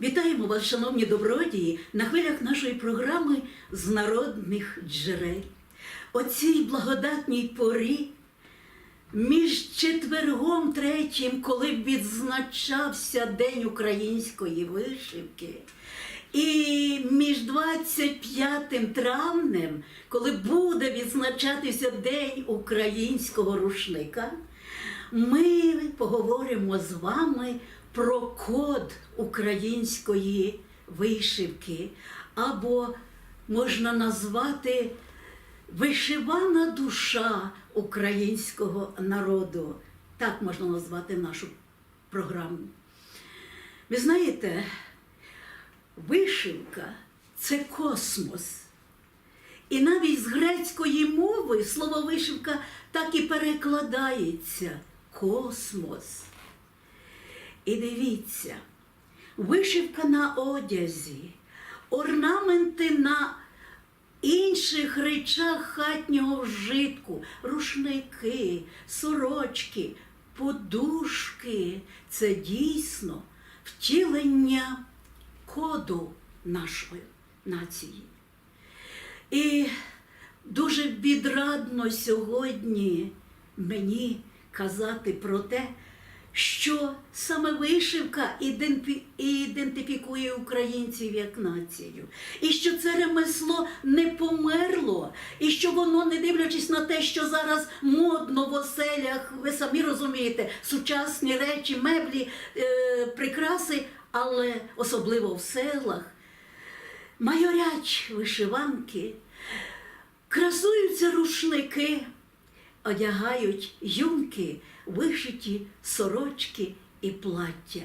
Вітаємо вас, шановні добродії, на хвилях нашої програми з народних джерел. О цій благодатній порі, між четвергом третім, коли відзначався День української вишивки, і між 25 травнем, коли буде відзначатися День українського рушника, ми поговоримо з вами про код української вишивки, або можна назвати вишивана душа українського народу. Так можна назвати нашу програму. Ви знаєте, вишивка це космос. І навіть з грецької мови слово вишивка так і перекладається космос. І дивіться, вишивка на одязі, орнаменти на інших речах хатнього вжитку, рушники, сорочки, подушки це дійсно втілення коду нашої нації. І дуже відрадно сьогодні мені казати про те, що саме вишивка ідентифікує українців як націю, і що це ремесло не померло, і що воно, не дивлячись на те, що зараз модно в оселях, ви самі розумієте, сучасні речі, меблі, е, прикраси, але особливо в селах, майорять вишиванки, красуються рушники, одягають юнки, вишиті сорочки і плаття.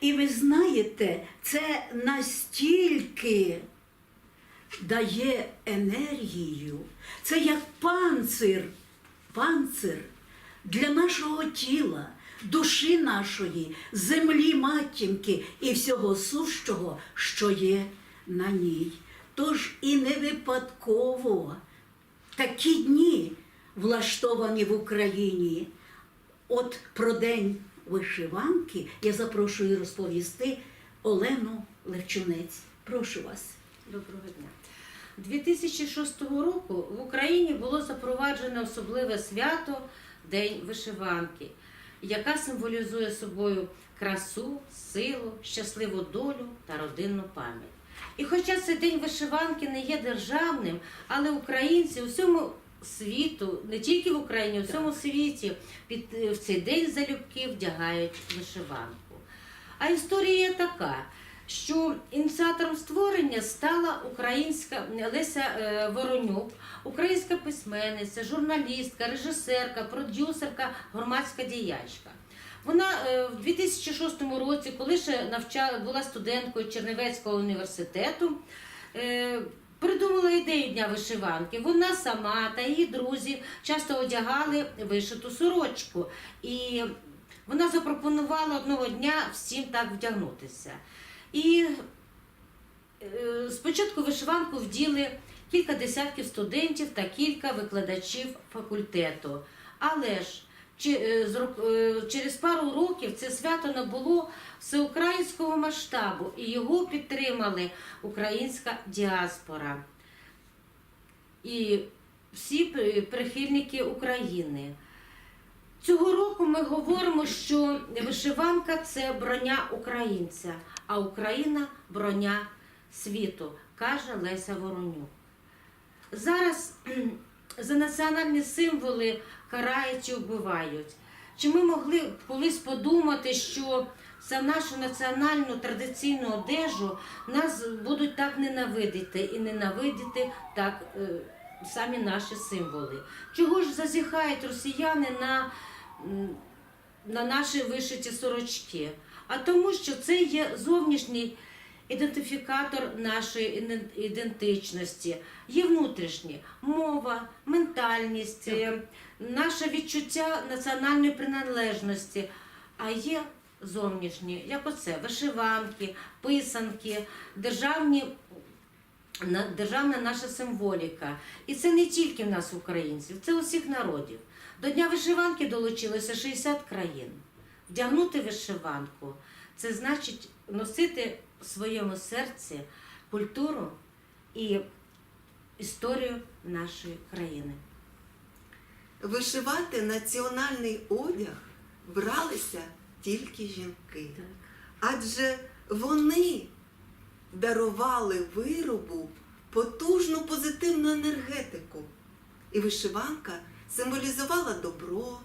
І ви знаєте, це настільки дає енергію, це як панцир, панцир для нашого тіла, душі нашої, землі матінки і всього сущого, що є на ній. Тож і не випадково такі дні влаштовані в Україні. От про день вишиванки я запрошую розповісти Олену Левчунець. Прошу вас. Доброго дня. 2006 року в Україні було запроваджено особливе свято День вишиванки, яка символізує собою красу, силу, щасливу долю та родинну пам'ять. І хоча цей день вишиванки не є державним, але українці у всьому світу, не тільки в Україні, у всьому світі під в цей день залюбки вдягають вишиванку. А історія така, що ініціатором створення стала українська Леся е, Воронюк, українська письменниця, журналістка, режисерка, продюсерка, громадська діячка. Вона е, в 2006 році, коли ще навчала, була студенткою Чернівецького університету, е, придумала ідею дня вишиванки. Вона сама та її друзі часто одягали вишиту сорочку. І вона запропонувала одного дня всім так вдягнутися. І е, спочатку вишиванку вділи кілька десятків студентів та кілька викладачів факультету. Але ж через пару років це свято набуло всеукраїнського масштабу, і його підтримали українська діаспора і всі прихильники України. Цього року ми говоримо, що вишиванка це броня українця, а Україна броня світу, каже Леся Воронюк. Зараз за національні символи карають і вбивають. Чи ми могли колись подумати, що за нашу національну традиційну одежу нас будуть так ненавидіти і ненавидіти так е, самі наші символи? Чого ж зазіхають росіяни на, на наші вишиті сорочки? А тому, що це є зовнішній ідентифікатор нашої ідентичності, є внутрішні мова, ментальність, е, наше відчуття національної приналежності, а є зовнішні, як оце, вишиванки, писанки, державні. Державна наша символіка. І це не тільки в нас, українців, це усіх народів. До Дня вишиванки долучилося 60 країн. Вдягнути вишиванку це значить носити в своєму серці культуру і історію нашої країни. Вишивати національний одяг бралися тільки жінки, Так. адже вони дарували виробу потужну позитивну енергетику. І вишиванка символізувала добро,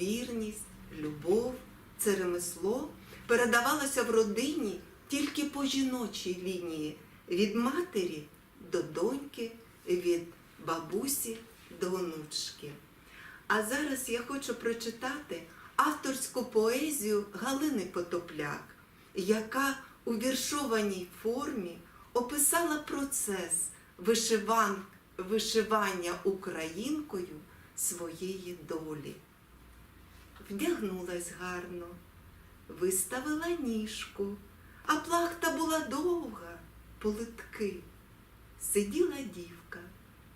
вірність, любов. Це ремесло передавалося в родині тільки по жіночій лінії від матері до доньки, від бабусі до онучки. А зараз я хочу прочитати авторську поезію Галини Потопляк, яка у віршованій формі описала процес вишиван... вишивання українкою своєї долі. Вдягнулась гарно, виставила ніжку, а плахта була довга, политки. Сиділа дівка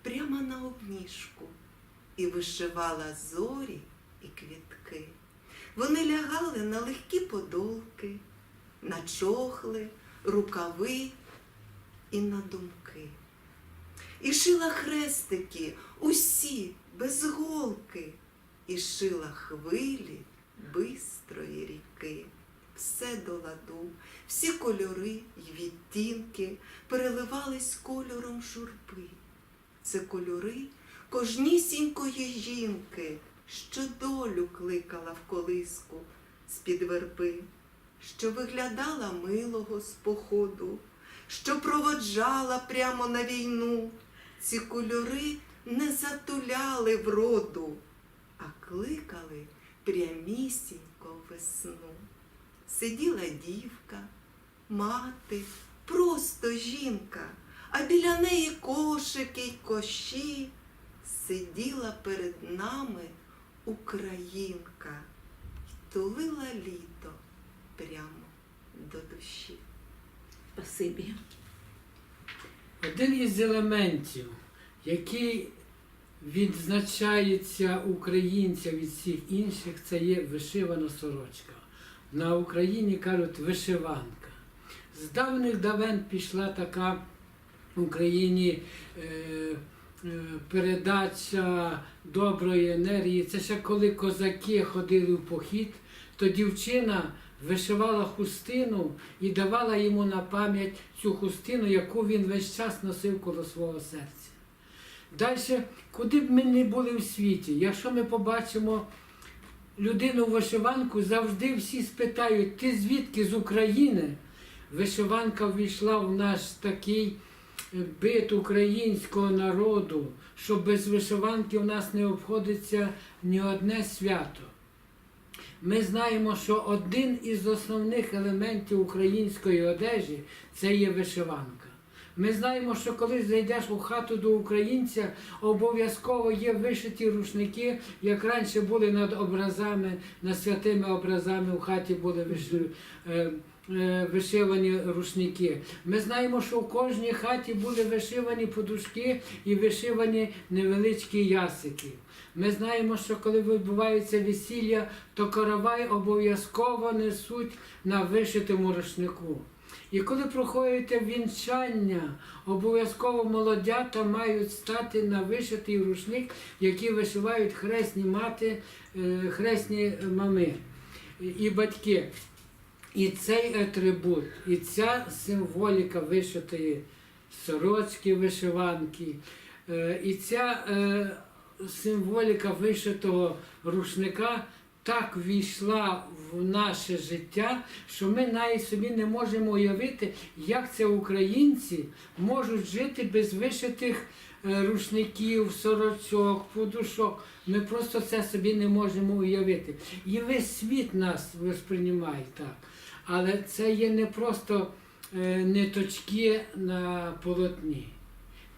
прямо на обніжку і вишивала зорі і квітки. Вони лягали на легкі подолки, на чохли, рукави і на думки. І шила хрестики усі без голки, і шила хвилі бистрої всі кольори й відтінки переливались кольором журби. Це кольори кожнісінької жінки, що долю кликала в колиску з-під верби, що виглядала милого з походу, що проводжала прямо на війну. Ці кольори не затуляли вроду, а кликали прямісінько весну. Сиділа дівка, мати, просто жінка, а біля неї кошики й кощі. Сиділа перед нами українка й тулила літо прямо до душі. Спасибі. Один із елементів, який відзначається українця від всіх інших, це є вишивана сорочка. На Україні кажуть вишиванка. З давних давен пішла така в Україні е, е, передача доброї енергії. Це ще коли козаки ходили в похід, то дівчина вишивала хустину і давала йому на пам'ять цю хустину, яку він весь час носив коло свого серця. Далі, куди б ми не були в світі, якщо ми побачимо людину в вишиванку, завжди всі спитають, ти звідки з України? Вишиванка ввійшла в наш такий е, бит українського народу, що без вишиванки в нас не обходиться ні одне свято. Ми знаємо, що один із основних елементів української одежі це є вишиванка. Ми знаємо, що коли зайдеш у хату до українця, обов'язково є вишиті рушники, як раніше були над образами, над святими образами у хаті були е, е, вишивані рушники. Ми знаємо, що в кожній хаті були вишивані подушки і вишивані невеличкі ясики. Ми знаємо, що коли відбувається весілля, то каравай обов'язково несуть на вишитому рушнику. І коли проходите вінчання, обов'язково молодята мають стати на вишитий рушник, який вишивають хресні мати, е, хресні мами і батьки. І цей атрибут, і ця символіка вишитої сорочки, вишиванки, е, і ця е, символіка вишитого рушника так війшла в наше життя, що ми навіть собі не можемо уявити, як це українці можуть жити без вишитих е, рушників, сорочок, подушок. Ми просто це собі не можемо уявити. І весь світ нас восприймає так. Але це є не просто е, ниточки на полотні.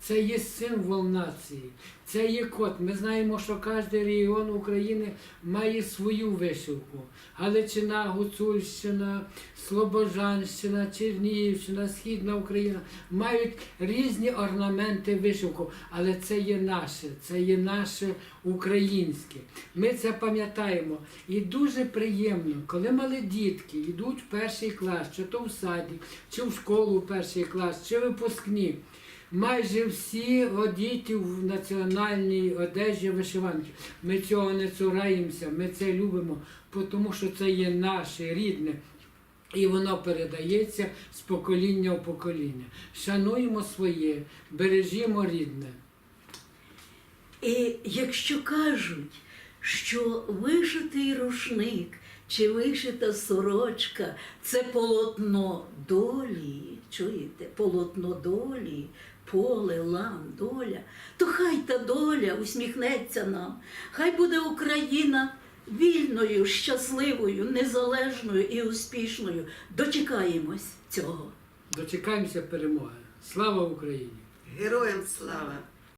Це є символ нації, це є код. Ми знаємо, що кожен регіон України має свою вишивку. Галичина, Гуцульщина, Слобожанщина, Чернігівщина, Східна Україна мають різні орнаменти вишивку, але це є наше, це є наше українське. Ми це пам'ятаємо. І дуже приємно, коли мали дітки йдуть в перший клас, чи то в саді, чи в школу в перший клас, чи випускні. Майже всі одіті в національній одежі вишиванки. Ми цього не цураємося, ми це любимо, тому що це є наше рідне. І воно передається з покоління в покоління. Шануємо своє, бережімо рідне. І якщо кажуть, що вишитий рушник чи вишита сорочка це полотно долі, чуєте, полотно долі, поле, лан, доля, то хай та доля усміхнеться нам, хай буде Україна вільною, щасливою, незалежною і успішною. Дочекаємось цього. Дочекаємося перемоги. Слава Україні! Героям слава!